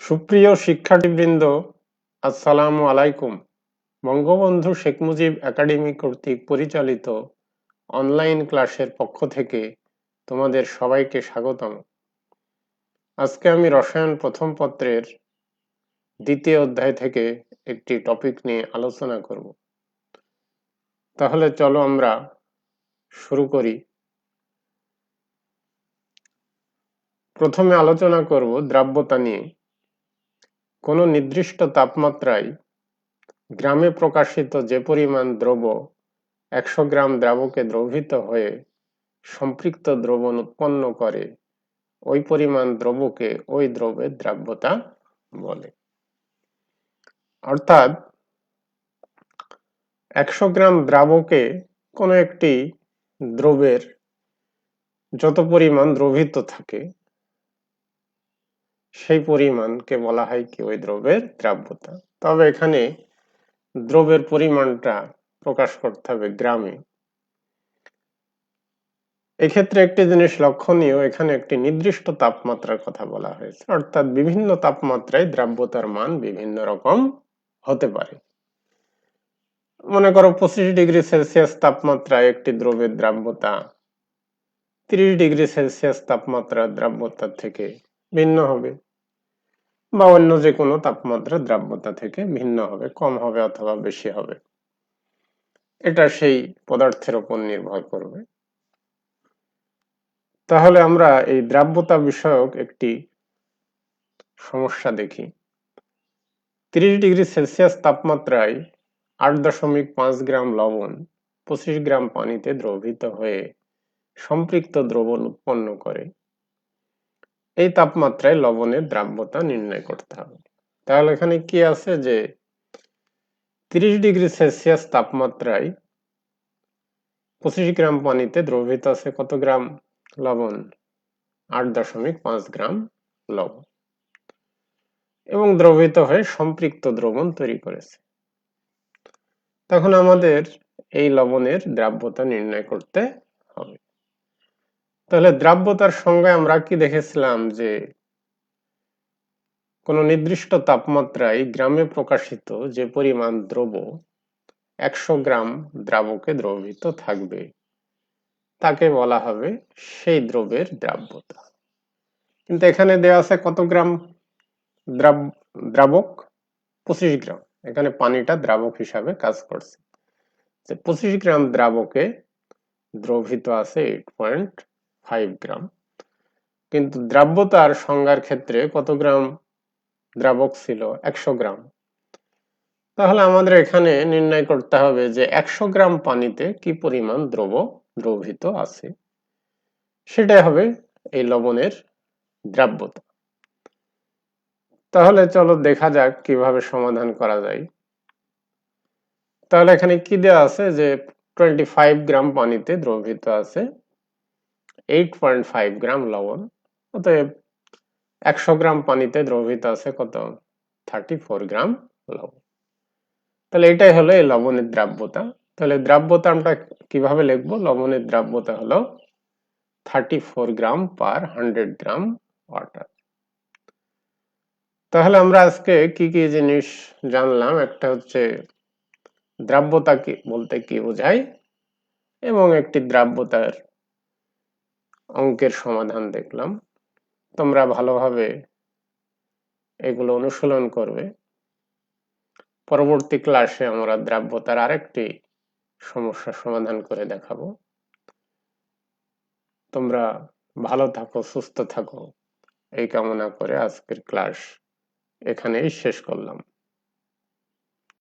সুপ্রিয় শিক্ষার্থীবৃন্দ, আসসালামু আলাইকুম। বঙ্গবন্ধু শেখ মুজিব একাডেমি কর্তৃক পরিচালিত অনলাইন ক্লাসের পক্ষ থেকে তোমাদের সবাইকে স্বাগতম। আজকে আমি রসায়ন প্রথম পত্রের দ্বিতীয় অধ্যায় থেকে একটি টপিক নিয়ে আলোচনা করব। তাহলে চলো আমরা শুরু করি। প্রথমে আলোচনা করব দ্রাব্যতা নিয়ে। কোনো নির্দিষ্ট তাপমাত্রায় গ্রামে প্রকাশিত যে পরিমাণ দ্রব্য একশো গ্রাম দ্রাবকে দ্রবীভূত হয়ে সম্পৃক্ত দ্রবণ উৎপন্ন করে, ওই পরিমাণ দ্রবকে ওই দ্রব্যের দ্রাব্যতা বলে। অর্থাৎ একশো গ্রাম দ্রাবকে কোনো একটি দ্রবের যত পরিমাণ দ্রবিত থাকে সেই পরিমাণকে বলা হয় কি ওই দ্রব্যের দ্রাব্যতা। তবে এখানে দ্রব্যের পরিমাণটা প্রকাশ করতে হবে গ্রামে। এক্ষেত্রে একটি জিনিস লক্ষণীয়, এখানে একটি নির্দিষ্ট তাপমাত্রার কথা বলা হয়েছে। অর্থাৎ বিভিন্ন তাপমাত্রায় দ্রাব্যতার মান বিভিন্ন রকম হতে পারে। মনে করো পঁচিশ ডিগ্রি সেলসিয়াস তাপমাত্রায় একটি দ্রব্যের দ্রাব্যতা, তিরিশ ডিগ্রি সেলসিয়াস তাপমাত্রার দ্রাব্যতার থেকে ভিন্ন হবে। বা অন্য যে কোনো তাপমাত্রা দ্রাব্যতা থেকে ভিন্ন হবে, কম হবে অথবা বেশি হবে। এটা সেই পদার্থের উপর নির্ভর করবে। তাহলে আমরা এই দ্রাব্যতা বিষয়ক একটি সমস্যা দেখি। তিরিশ ডিগ্রি সেলসিয়াস তাপমাত্রায় আট দশমিক পাঁচ গ্রাম লবণ পঁচিশ গ্রাম পানিতে দ্রবীভূত হয়ে সম্পৃক্ত দ্রবণ উৎপন্ন করে। এই তাপমাত্রায় লবণের দ্রাব্যতা নির্ণয় করতে হবে। তাহলে এখানে কি আছে যে, তিরিশ ডিগ্রি সেলসিয়াস তাপমাত্রায় পঁচিশ গ্রাম পানিতে দ্রবীভূত আছে কত গ্রাম লবণ? আট দশমিক পাঁচ গ্রাম লবণ। এবং দ্রবিত হয়ে সম্পৃক্ত দ্রবণ তৈরি করেছে। তখন আমাদের এই লবণের দ্রাব্যতা নির্ণয় করতে হবে। তাহলে দ্রাব্যতার সঙ্গে আমরা কি দেখেছিলাম যে কোন নির্দিষ্ট তাপমাত্রায় গ্রামে প্রকাশিত যে পরিমাণ দ্রব্য একশো গ্রাম দ্রাবকে দ্রবিত থাকবে, তাকে বলা হবে সেই দ্রব্যের দ্রাব্যতা। কিন্তু এখানে দেওয়া আছে কত গ্রাম দ্রাবক? পঁচিশ গ্রাম। এখানে পানিটা দ্রাবক হিসাবে কাজ করছে। পঁচিশ গ্রাম দ্রাবকে দ্রবিত আছে এইট পয়েন্ট ফাইভ গ্রাম কিন্তু দ্রাব্যতার সংজ্ঞার ক্ষেত্রে কত গ্রাম দ্রাবক ছিল? একশো গ্রাম। তাহলে আমাদের এখানে নির্ণয় করতে হবে যে একশো গ্রাম পানিতে কি পরিমাণ দ্রব দ্রবীভূত আছে? সেটাই হবে এই লবণের দ্রাব্যতা। তাহলে চলো দেখা যাক কীভাবে সমাধান করা যায়। তাহলে এখানে কি দেওয়া আছে যে টোয়েন্টি ফাইভ গ্রাম পানিতে দ্রবীভূত আছে? এইট পয়েন্ট ফাইভ গ্রাম লবণ, অতএব একশো গ্রাম পানিতে দ্রবীভূত আছে কত? থার্টি ফোর গ্রাম লবণ। তাহলে এটাই হলো এই লবণের দ্রাব্যতা। তাহলে দ্রাব্যতা আমরা কীভাবে লিখব? লবণের দ্রাব্যতা হলো thirty four gram per hundred gram water তাহলে আমরা আজকে কি কি জিনিস জানলাম? একটা হচ্ছে দ্রাব্যতা কি বলতে কি বোঝায়, এবং একটি দ্রাব্যতার অঙ্কের সমাধান দেখলাম। তোমরা ভালোভাবে এগুলো অনুশীলন করবে। পরবর্তী ক্লাসে আমরা দ্রাব্যতার আরেকটি সমস্যা সমাধান করে দেখাবো। তোমরা ভালো থাকো, সুস্থ থাকো। এই কামনা করে আজকের ক্লাস এখানেই শেষ করলাম।